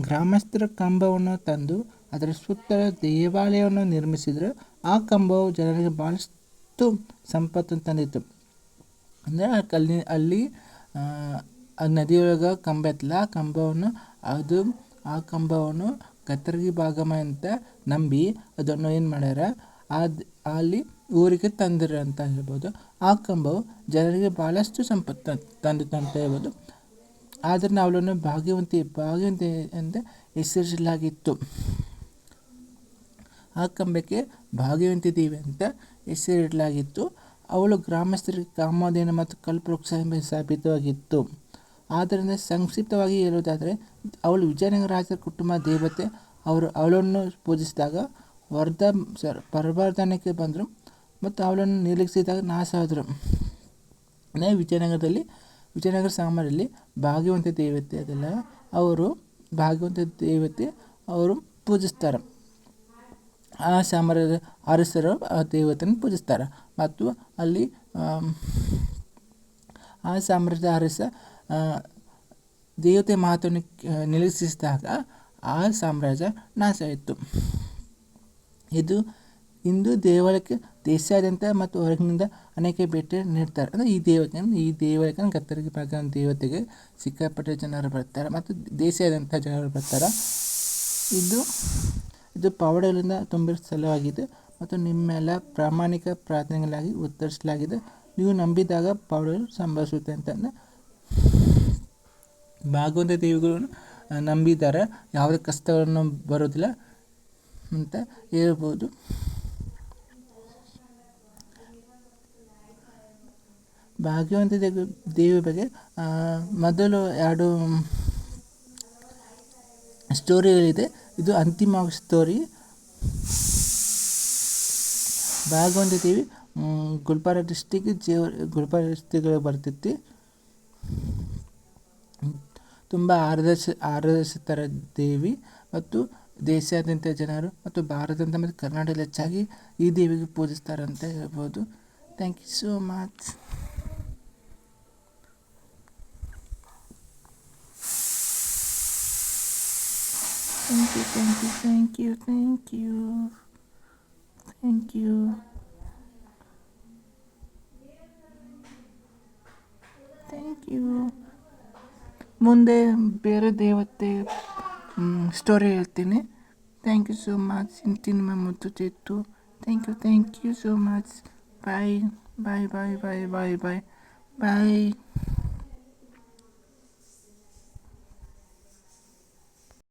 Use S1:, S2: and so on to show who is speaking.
S1: ಗ್ರಾಮಸ್ಥರ ಕಂಬವನ್ನು ತಂದು ಅದರ ಸುತ್ತಲ ದೇವಾಲಯವನ್ನು ನಿರ್ಮಿಸಿದರು. ಆ ಕಂಬವು ಜನರಿಗೆ ಭಾಳಷ್ಟು ಸಂಪತ್ತನ್ನು ತಂದಿತ್ತು. ಅಂದರೆ ಅಲ್ಲಿ, ಆ ನದಿಯೊಳಗೆ ಕಂಬ ಇತ್ತಲ್ಲ, ಆ ಕಂಬವನ್ನು ಅದು, ಆ ಕಂಬವನ್ನು ಕತ್ತರ್ಗಿ ಭಾಗಮ ಅಂತ ನಂಬಿ ಅದನ್ನು ಏನು ಮಾಡ್ಯಾರ? ಅದು ಅಲ್ಲಿ ಊರಿಗೆ ತಂದರು ಅಂತ ಹೇಳ್ಬೋದು. ಆ ಕಂಬವು ಜನರಿಗೆ ಭಾಳಷ್ಟು ಸಂಪತ್ತು ತಂದಿತ್ತು ಅಂತ ಹೇಳ್ಬೋದು. ಆದರೆ ಅವಳನ್ನು ಭಾಗ್ಯವಂತಿ ಭಾಗ್ಯವಂತಿ ಅಂತ ಹೆಸರಿಸಲಾಗಿತ್ತು. ಆ ಕಂಬಕ್ಕೆ ಭಾಗ್ಯವಂತಿ ದೇವಿ ಅಂತ ಹೆಸರಿಡಲಾಗಿತ್ತು. ಅವಳು ಗ್ರಾಮಸ್ಥರಿಗೆ ಕಾಮಧೇನು ಮತ್ತು ಕಲ್ಪವೃಕ್ಷ ಎಂಬ ಸ್ಥಾಪಿತವಾಗಿತ್ತು ಆದ್ದರಿಂದ ಸಂಕ್ಷಿಪ್ತವಾಗಿ ಹೇಳುವುದಾದರೆ, ಅವಳು ವಿಜಯನಗರ ರಾಜರ ಕುಟುಂಬ ದೇವತೆ. ಅವರು ಅವಳನ್ನು ಪೂಜಿಸಿದಾಗ ವರ್ಧ ಸರ್, ಪರವರ್ಧನಕ್ಕೆ ಬಂದರು ಮತ್ತು ಅವಳನ್ನು ನಿರ್ಲಕ್ಷಿಸಿದಾಗ ನಾಶ ಆದರು. ಅಂದರೆ ವಿಜಯನಗರದಲ್ಲಿ ವಿಜಯನಗರ ಸಾಮ್ರಾಜ್ಯದಲ್ಲಿ ಭಾಗ್ಯವಂತ ದೇವತೆ ಅದೆಲ್ಲ, ಅವರು ಭಾಗ್ಯವಂತ ದೇವತೆ ಅವರು ಪೂಜಿಸ್ತಾರೆ. ಆ ಸಾಮ್ರಾಜ್ಯದ ಅರಸರು ಆ ದೇವತೆಯನ್ನು ಪೂಜಿಸ್ತಾರೆ. ಮತ್ತು ಅಲ್ಲಿ ಆ ಸಾಮ್ರಾಜ್ಯದ ಅರಸ ದೇವತೆ ಮಾತನ್ನು ನಿಲ್ಲಿಸಿದಾಗ ಆ ಸಾಮ್ರಾಜ್ಯ ನಾಶ ಇತ್ತು ಇದು ಇಂದು ದೇವಾಲಯಕ್ಕೆ ದೇಶಾದ್ಯಂತ ಮತ್ತು ಹೊರಗಿನಿಂದ ಅನೇಕ ಭೇಟಿ ನೀಡ್ತಾರೆ. ಅಂದರೆ ಈ ದೇವತೆ, ಈ ದೇವಾಲಯಕ್ಕೆ ಕತ್ತರಿಗೆ ಭಾಗ ದೇವತೆಗೆ ಸಿಕ್ಕಾಪಟ್ಟೆ ಜನರು ಬರ್ತಾರೆ ಮತ್ತು ದೇಶಾದ್ಯಂತ ಜನರು ಬರ್ತಾರೆ. ಇದು ಇದು ಪವಾಡಗಳಿಂದ ತುಂಬಿರೋ ಸ್ಥಳವಾಗಿದೆ ಮತ್ತು ನಿಮ್ಮೆಲ್ಲ ಪ್ರಾಮಾಣಿಕ ಪ್ರಾರ್ಥನೆಗಳಾಗಿ ಉತ್ತರಿಸಲಾಗಿದೆ. ನೀವು ನಂಬಿದಾಗ ಪವಾಡಗಳು ಸಂಭವಿಸುತ್ತೆ ಅಂತಂದರೆ ಭಾಗವಂತ ದೇವಿಗಳನ್ನು ನಂಬಿದ್ದಾರೆ. ಯಾವುದೇ ಕಷ್ಟಗಳನ್ನು ಬರೋದಿಲ್ಲ ಅಂತ ಹೇಳ್ಬೋದು. ಭಾಗ್ಯವಂತ ದೇವಿ ದೇವಿ ಬಗ್ಗೆ ಮೊದಲು ಎರಡು ಸ್ಟೋರಿಗಳಿದೆ ಇದು ಅಂತಿಮ ಸ್ಟೋರಿ ಭಾಗವಂತ ದೇವಿ ಗುಲ್ಬಾರ ಡಿಸ್ಟಿಕ್ ಜೀವ ಗುಲ್ಬಾರ ಡಿಸ್ಟಿಕ್ಗೆ ಬರ್ತೈತಿ ತುಂಬ ಆದರ್ಶ ಆರಾಧಿಸುತ್ತಾರೆ ದೇವಿ ಮತ್ತು ದೇಶಾದ್ಯಂತ ಜನರು ಮತ್ತು ಭಾರತದಂತ ಮತ್ತು ಕರ್ನಾಟಕದಲ್ಲಿ ಹೆಚ್ಚಾಗಿ ಈ ದೇವಿಗೆ ಪೂಜಿಸ್ತಾರೆ ಅಂತ ಹೇಳ್ಬೋದು. Thank you so much Thank you, thank you, thank you, thank you. Thank you. Thank you ಮುಂದೆ ಬೇರೆ ದೇವತೆ ಸ್ಟೋರಿ ಹೇಳ್ತೀನಿ ಥ್ಯಾಂಕ್ ಯು ಸೋ ಮಚ್ ಇಂತಿನ ಮುದ್ದು ಚಿತ್ತು thank you thank you so much bye bye bye bye bye bye bye